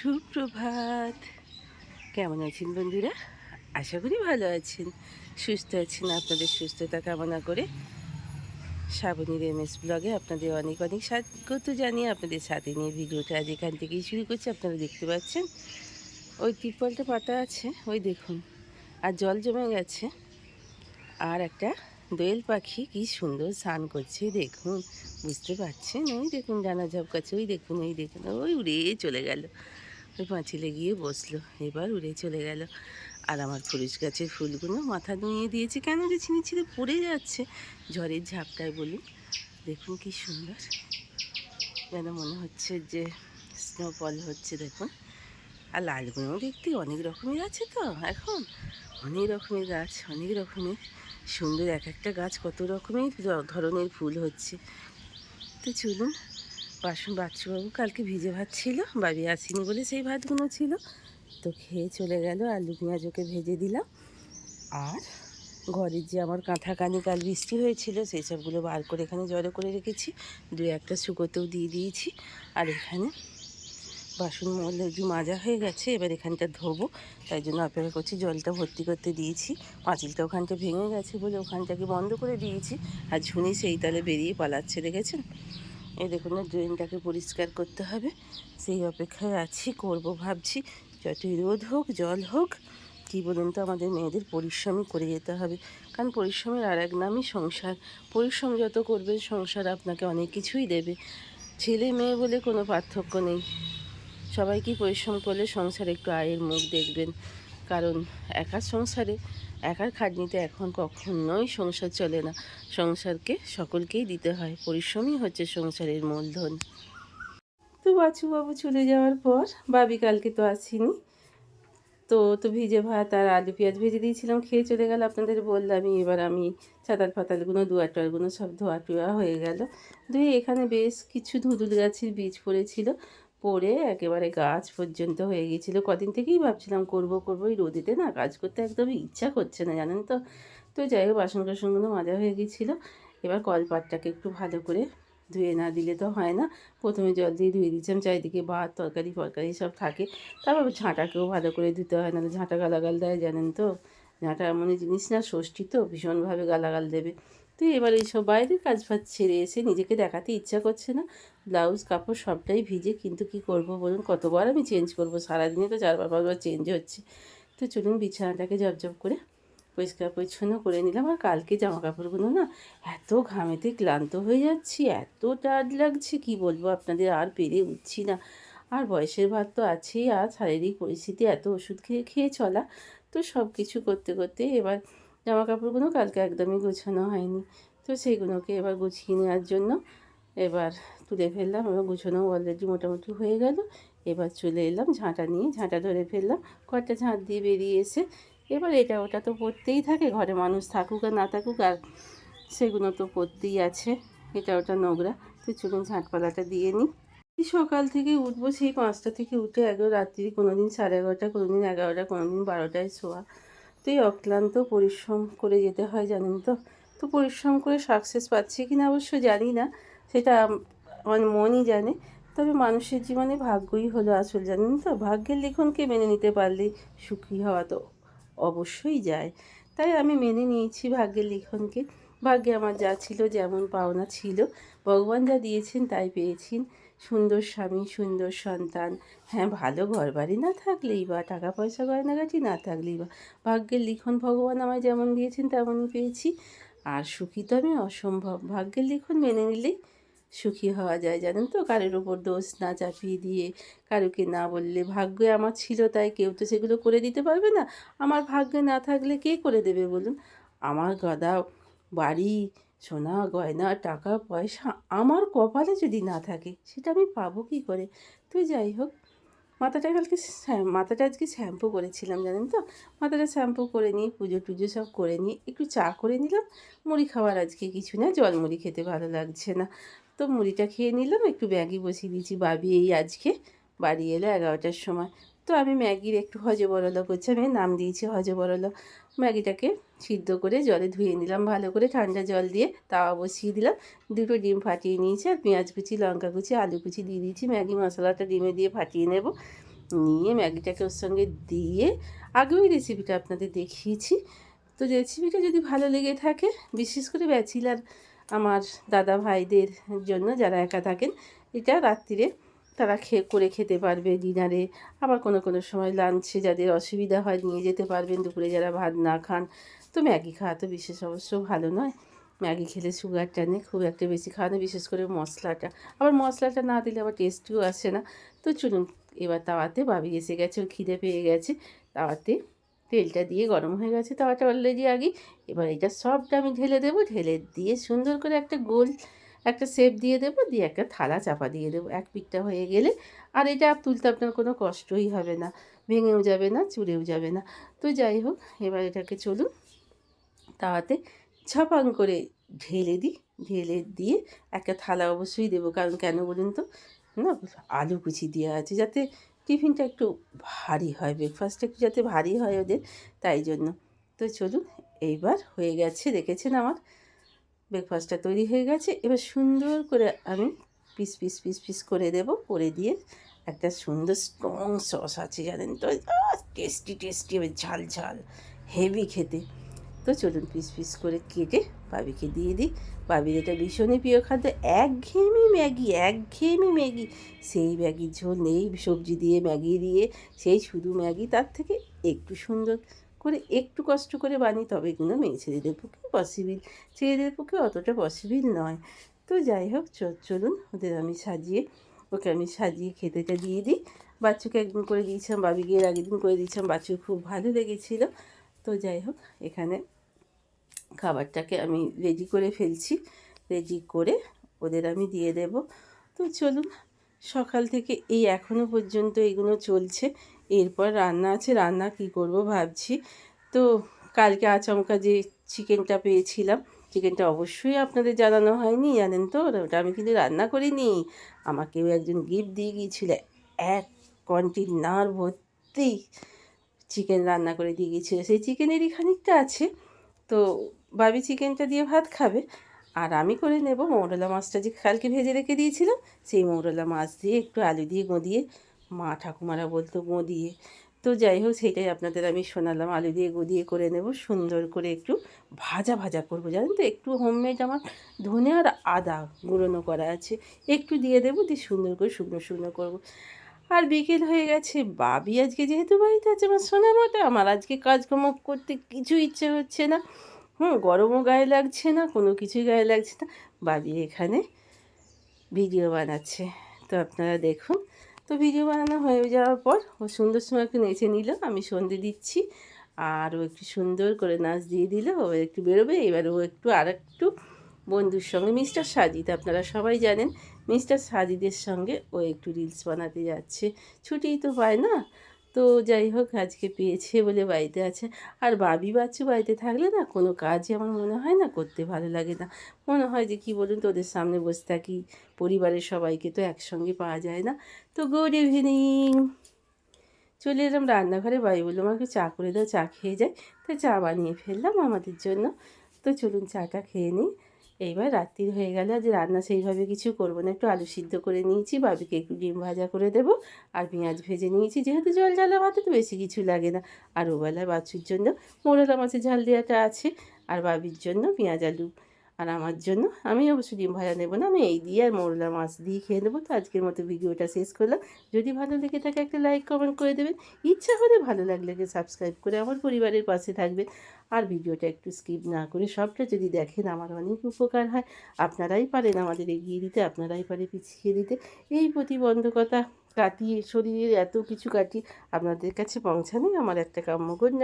সুপ্রভাত। কেমন আছেন বন্ধুরা? আশা করি ভালো আছেন। সুস্থ আছেন আপনাদের সুস্থতা কামনা করে। শ্রাবণীর এম এস ব্লগে আপনাদের অনেক অনেক স্বাগত জানিয়ে আপনাদের সাথে নিয়ে ভিডিওটা আজ এখান থেকেই শুরু করছি। আপনারা দেখতে পাচ্ছেন, ওই টিপলটা পাতা আছে, ওই দেখুন। আর জল জমে গেছে। আর একটা দোয়েল পাখি কি সুন্দর স্নান করছে, দেখুন। বুঝতে পারছেন? ওই দেখুন, ডানা ঝাপকাচ্ছে ওই দেখুন ওই দেখুন, ওই উড়ে চলে গেল। ওই পাঁচিলে গিয়ে বসল। এবার উড়ে চলে গেল। আর আমার পুরুষ গাছের ফুলগুলো মাথা নুয়ে দিয়েছে। কেন যে ছিঁড়ে ছিঁড়ে পড়ে যাচ্ছে। ঝড়ের ঝাপটায় বলুন, দেখুন কি সুন্দর। যেন মনে হচ্ছে যে স্নোফল হচ্ছে, দেখুন। আর লালগুলোও দেখতে অনেক রকমের আছে তো এখন। অনেক রকমের গাছ, অনেক রকমের। সুন্দর এক একটা গাছ কত রকমের ধরনের ফুল হচ্ছে। তো চলুন বাসন বাচ্চুবাবু কালকে ভিজে ভাত ছিল বাবি আসিনি বলে সেই ভাতগুলো ছিল। তো খেয়ে চলে গেল আলু পেঁয়াজ ওকে ভেজে দিলাম। আর ঘরের যে আমার কাঁথা কানি কাল বৃষ্টি হয়েছিল, সেই সবগুলো বার করে এখানে জড়ো করে রেখেছি। দু একটা শুকোতেও দিয়ে দিয়েছি। আর এখানে বাসন একটু মাজা হয়ে গেছে, এবার এখানটা ধোবো। তাই জন্য অপেক্ষা করছি, জলটা ভর্তি করতে দিয়েছি। পাঁচিলটা ওখানটা ভেঙে গেছে বলে ওখানটাকে বন্ধ করে দিয়েছি। আর ঝুনি সেই তালে বেরিয়ে পালাচ্ছে, দেখেছেন? এই দেখুন না, ড্রেনটাকে পরিষ্কার করতে হবে। সেই অপেক্ষায় আছি, করব ভাবছি। যতই রোদ হোক, জল হোক, কী বলুন তো, আমাদের মেয়েদের পরিশ্রমই করে যেতে হবে। কারণ পরিশ্রমের আর এক নামই সংসার। পরিশ্রম যত করবে, সংসার আপনাকে অনেক কিছুই দেবে। ছেলে মেয়ে বলে কোনো পার্থক্য নেই। সবাইকেই পরিশ্রম করলে সংসারে একটু আয়ের মুখ দেখবেন? কারণ একার সংসারে, একার খাটনিতে এখন কখনোই সংসার চলে না। সংসারকে সকলকেই দিতে হয়, পরিশ্রমই হচ্ছে সংসারের মূলধন। তো বাছুবাবু চলে যাওয়ার পর, বাবি কালকে তো আসিনি। তো তো ভিজে ভাত আর আলু পেঁয়াজ ভেজে দিয়েছিলাম, খেয়ে চলে গেল আপনাদের বললামই, এবার আমি ছাতাল ফাতালগুলো দুয়া টুয়াগুলো সব ধোয়া টুয়া হয়ে গেল। ধুয়ে এখানে বেশ কিছু ধুদুল গাছের বীজ পড়েছিল। পড়ে একেবারে গাছ পর্যন্ত হয়ে গিয়েছিল। কদিন থেকেই ভাবছিলাম, করব, করব। এই রোদেতে না কাজ করতে একদমই ইচ্ছা করছে না, জানেন তো? তো যাই হোক বাসন কাসনগুলো মাজা হয়ে গিয়েছিল। এবার কলপাটটাকে একটু ভালো করে ধুয়ে না দিলে তো হয় না। প্রথমে জল দিয়ে ধুয়ে দিচ্ছিলাম চারিদিকে ভাত, তরকারি, ফরকারি সব থাকে। তারপর ঝাঁটাকেও ভালো করে ধুতে হয়, নাহলে ঝাঁটা গালাগাল দেয়, জানেন তো? ঝাঁটা এমনই জিনিস না, ষষ্ঠী তো, ভীষণভাবে গালাগাল দেবে। তো এবার এইসব বাইরের কাজ ফাজ ছেড়ে এসে নিজেকে দেখাতে ইচ্ছা করছে না। ব্লাউজ, কাপড় সবটাই ভিজে, কিন্তু কি করব বলুন? কতবার আমি চেঞ্জ করব? সারাদিনে তো চারবার পাঁচবার চেঞ্জ হচ্ছে। তো চলুন বিছানাটাকে জবজব করে পরিষ্কার পরিচ্ছন্ন করে নিলাম। আর কালকে জামা কাপড়গুলো না এত ঘামেতে ক্লান্ত হয়ে যাচ্ছি, এত টায়ার্ড লাগছে, কি বলব আপনাদের? আর পেরে উঠছি না। আর বয়সের ভাত তো আছেই, আর শারীরিক পরিস্থিতি এত ওষুধ খেয়ে খেয়ে চলা তো সব কিছু করতে করতে এবার জামা কাপড়গুলো কালকে একদমই গোছানো হয়নি। তো সেইগুলোকে এবার গুছিয়ে নেওয়ার জন্য এবার তুলে ফেললাম এবার গুছানো অলরেডি মোটামুটি হয়ে গেল। এবার চলে এলাম ঝাঁটা নিয়ে, ঝাঁটা ধরে ফেললাম। কয়েকটা ঝাঁট দিয়ে বেরিয়ে এসে এবার এটা ওটা তো পড়তেই থাকে, ঘরে মানুষ থাকুক আর না থাকুক আর সেগুলো তো পড়তেই আছে। এটা ওটা নোংরা, তো চলুন ঝাঁটপালাটা দিয়ে নিই। সকাল থেকে উঠবো, সেই পাঁচটা থেকে উঠে এগারো রাত্রি কোনো দিন সাড়ে এগারোটা কোনো দিন এগারোটা কোনো দিন বারোটায় শোয়া। তো এই অক্লান্ত পরিশ্রম করে যেতে হয়, জানেন তো? তো পরিশ্রম করে সাকসেস পাচ্ছি কি না অবশ্য জানি না, সেটা আমার মনই জানে। তবে মানুষের জীবনে ভাগ্যই হলো আসল, জানেন তো? ভাগ্যের লিখনকে মেনে নিতে পারলে সুখী হওয়া তো অবশ্যই যায়। তাই আমি মেনে নিয়েছি ভাগ্যের লিখনকে ভাগ্যে আমার যা ছিল, যেমন পাওনা ছিল, ভগবান যা দিয়েছেন তাই পেয়েছি। সুন্দর স্বামী, সুন্দর সন্তান। হ্যাঁ ভালো ঘরবাড়ি না থাকলেই বা টাকা পয়সা গয়নাগাটি না থাকলেই বা ভাগ্যের লিখন ভগবান আমায় যেমন দিয়েছেন তেমনই পেয়েছি। আর সুখী তো আমি অসম্ভব। ভাগ্যের লিখন মেনে নিলেই সুখী হওয়া যায়, জানেন তো? কারোর ওপর দোষ না চাপিয়ে দিয়ে, কারোকে না বললে ভাগ্যে আমার ছিল তাই কেউ তো সেগুলো করে দিতে পারবে না। আমার ভাগ্যে না থাকলে কে করে দেবে বলুন? আমার গদা বাড়ি সোনা, গয়না, টাকা, পয়সা আমার কপালে যদি না থাকে, সেটা আমি পাবো কী করে? তো যাই হোক, মাথাটা কালকে মাথাটা আজকে শ্যাম্পু করেছিলাম, জানেন তো? মাথাটা শ্যাম্পু করে নিয়ে, পুজো টুজো সব করে নিয়ে, একটু চা করে নিলাম। মুড়ি খাওয়ার আজকে কিছু না, জল মুড়ি খেতে ভালো লাগছে না। তো মুড়িটা খেয়ে নিলাম, একটু ম্যাগি বসিয়ে দিয়েছি বাবি এই আজকে। বাড়ি এলো এগারোটার সময়। তো আমি ম্যাগির একটু হজে বরলা করছি, আমি নাম দিয়েছি হজে বরলা ম্যাগিটাকে সিদ্ধ করে জলে ধুয়ে নিলাম, ভালো করে ঠান্ডা জল দিয়ে তাওয়া বসিয়ে দিলাম। দুটো ডিম ফাটিয়ে নিয়েছি, আর পেঁয়াজ কুচি, লঙ্কা কুচি, আলু কুচি দিয়ে দিয়েছি। ম্যাগি মশলাটা ডিমে দিয়ে ফাটিয়ে নেব। নিয়ে ম্যাগিটাকে ওর সঙ্গে দিয়ে আগেও রেসিপিটা আপনাদের দেখিয়েছি। তো রেসিপিটা যদি ভালো লেগে থাকে, বিশেষ করে ব্যাচিলার আমার দাদা ভাইদের জন্য যারা একা থাকেন, এটা রাত্রিরে তারা খেয়ে করে খেতে পারবে ডিনারে আবার কোনো কোনো সময় লাঞ্চে যাদের অসুবিধা হয় নিয়ে যেতে পারবেন, দুপুরে যারা ভাত না খান। তো ম্যাগি খাওয়া তো বিশেষ অবশ্য ভালো নয়। ম্যাগি খেলে সুগার টানে, খুব একটা বেশি খাওয়ানো, বিশেষ করে মশলাটা। আবার মশলাটা না দিলে আবার টেস্টিও আসে না। তো চলুন, এবার তাওয়াতে বাবি এসে গেছে ও খিদে পেয়ে গেছে। তাওয়াতে তেলটা দিয়ে গরম হয়ে গেছে তাওয়াটা অলরেডি আগে। এবার এটা সবটা আমি ঢেলে দেবো। ঢেলে দিয়ে সুন্দর করে একটা গোল একটা শেপ দিয়ে দেবো, দিয়ে একটা থালা চাপা দিয়ে দেবো। এক পিঠটা হয়ে গেলে আর এটা তুলতে আপনার কোনো কষ্টই হবে না, ভেঙেও যাবে না চুড়েও যাবে না। তো যাই হোক, এবার এটাকে চলুন তাওয়াতে ছাপাং করে ঢেলে দিই, ঢেলে দিয়ে একটা থালা অবশ্যই দেবো। কারণ কেন বলুন তো? না, আলু কুচি দেওয়া আছে যাতে টিফিনটা একটু ভারী হয় ব্রেকফাস্টটা একটু যাতে ভারী হয় ওদের, তাই জন্য। তো চলুন, এইবার হয়ে গেছে, দেখেছেন আমার ব্রেকফাস্টটা তৈরি হয়ে গেছে। এবার সুন্দর করে আমি পিস পিস পিস পিস করে দেব। করে দিয়ে একটা সুন্দর স্ট্রং সস আছে, জানেন তো? টেস্টি টেস্টি হবে ঝাল ঝাল হেভি খেতে। তো চলুন পিস পিস করে কেটে বাবিকে দিয়ে দিই। বাবির এটা ভীষণই প্রিয় খাদ্য। একঘেয়েমি ম্যাগি একঘেয়েমি ম্যাগি। সেই ম্যাগির ঝোল নেই, সবজি দিয়ে ম্যাগি দিয়ে। সেই শুধু ম্যাগি, তার থেকে একটু সুন্দর করে একটু কষ্ট করে বানিয়ে তবে কিন্তু মেয়ে ছেলেদের পক্ষে পসিবল ছেলেদের পক্ষে অতটা পসিবল নয়। তো যাই হোক চলুন ওদের আমি সাজিয়ে, ওকে আমি সাজিয়ে খেতেটা দিয়ে দিই। বাচ্চুকে একদিন করে দিয়েছিলাম, বাবিকে এর আগের দিন করে দিয়েছিলাম বাচ্চু খুব ভালো লেগেছিলো। তো যাই হোক, এখানে খাবারটাকে আমি রেডি করে ফেলছি। রেডি করে ওদের আমি দিয়ে দেব। তো চলুন সকাল থেকে এই এখনও পর্যন্ত এগুলো চলছে। এরপর রান্না আছে, রান্না কি করব ভাবছি। তো কালকে আচমকা যে চিকেনটা পেয়েছিলাম, চিকেনটা অবশ্যই আপনাদের জানানো হয়নি, জানেন তো? ওটা আমি কিন্তু রান্না করিনি। আমাকেও একজন গিফট দিয়ে গিয়েছিল, এক কন্টেনার ভর্তি চিকেন রান্না করে দিয়ে গিয়েছিল। সেই চিকেনেরই খানিকটা আছে। তো বাবি চিকেনটা দিয়ে ভাত খাবে। আর আমি করে নেব মৌরলা মাছটা যে কালকে ভেজে রেখে দিয়েছিলাম, সেই মৌরলা মাছ দিয়ে একটু আলু দিয়ে গঁদিয়ে মা ঠাকুমারা বলতো গঁদিয়ে তো যাই হোক, সেইটাই আপনাদের আমি শোনালাম। আলু দিয়ে গদিয়ে করে নেব, সুন্দর করে একটু ভাজা ভাজা করব। জানেন তো, একটু হোমমেড আমার ধনে আর আদা গুঁড়োনো করা আছে। একটু দিয়ে দেবো, দিয়ে সুন্দর করে শুকনো শুকনো করব। আর বিকেল হয়ে গেছে, বাবি আজকে যেহেতু বাড়িতে আছে, আমার সোনা মতো আমার আজকে কাজকর্ম করতে কিছু ইচ্ছে হচ্ছে না। হুম, গরমও গায়ে লাগছে না, কোনো কিছুই গায়ে লাগছে না। বাবি এখানে ভিডিও বানাচ্ছে। তো আপনারা দেখুন, তো ভিডিও বানানো হয়ে যাওয়ার পর ও সুন্দর সময় একটু নেচে নিল, আমি সন্ধে দিচ্ছি। আর ও একটু সুন্দর করে নাচ দিয়ে দিল, ও একটু বেরোবে, এবার ও একটু আর একটু বন্ধুর সঙ্গে, মিস্টার সাজিদ, আপনারা সবাই জানেন, মিস্টার সাজিদের সঙ্গে ও একটু রিলস বানাতে যাচ্ছে। ছুটিই তো পায় না তো যাই হোক, আজকে পেয়েছে বলে বাড়িতে আছে। আর বাবি বাচ্চু বাড়িতে থাকলে না কোনো কাজই আমার মনে হয় না করতে ভালো লাগে না। মনে হয় যে কি বলুন তোদের সামনে বসে থাকি, পরিবারের সবাইকে তো একসঙ্গে পাওয়া যায় না। তো গুড ইভিনিং চলে এলাম রান্নাঘরে বাড়ি বলল আমাকে চা করে দাও, চা খেয়ে যায় তো চা বানিয়ে ফেললাম আমাদের জন্য। তো চলুন চাটা খেয়ে নিই। এইবার রাত্রি হয়ে গেলে আজ রান্না সেইভাবে কিছু করব না। একটু আলু সিদ্ধ করে নিয়েছি, বাবিকে একটু ডিম ভাজা করে দেব আর পেঁয়াজ ভেজে নিয়েছি। যেহেতু জল জ্বালা ভাতে তো বেশি কিছু লাগে না। আর ওবেলায় বাছুর জন্য মোরলা মাছের ঝাল দেওয়াটা আছে। আর বাবির জন্য পেঁয়াজ আলু আর আমার জন্য আমি অবশ্যই ডিম ভাজা নেব না, আমি এই দিয়ে আর মোরলা মাছ দিয়ে খেয়ে নেব। তো আজকের মতো ভিডিওটা শেষ করলাম। যদি ভালো লেগে থাকে একটা লাইক কমেন্ট করে দেবেন। ইচ্ছা হলে ভালো লাগলে সাবস্ক্রাইব করে আমার পরিবারের পাশে থাকবেন। আর ভিডিওটা একটু স্কিপ না করে সবটা যদি দেখেন, আমার অনেক উপকার হয়। আপনারাই পারেন আমাদের এগিয়ে দিতে, আপনারাই পারে পিছিয়ে দিতে। এই প্রতিবন্ধকতা কাটিয়ে, শরীরের এত কিছু কাটিয়ে আপনাদের কাছে পৌঁছানোই আমার একটা কাম্য গুড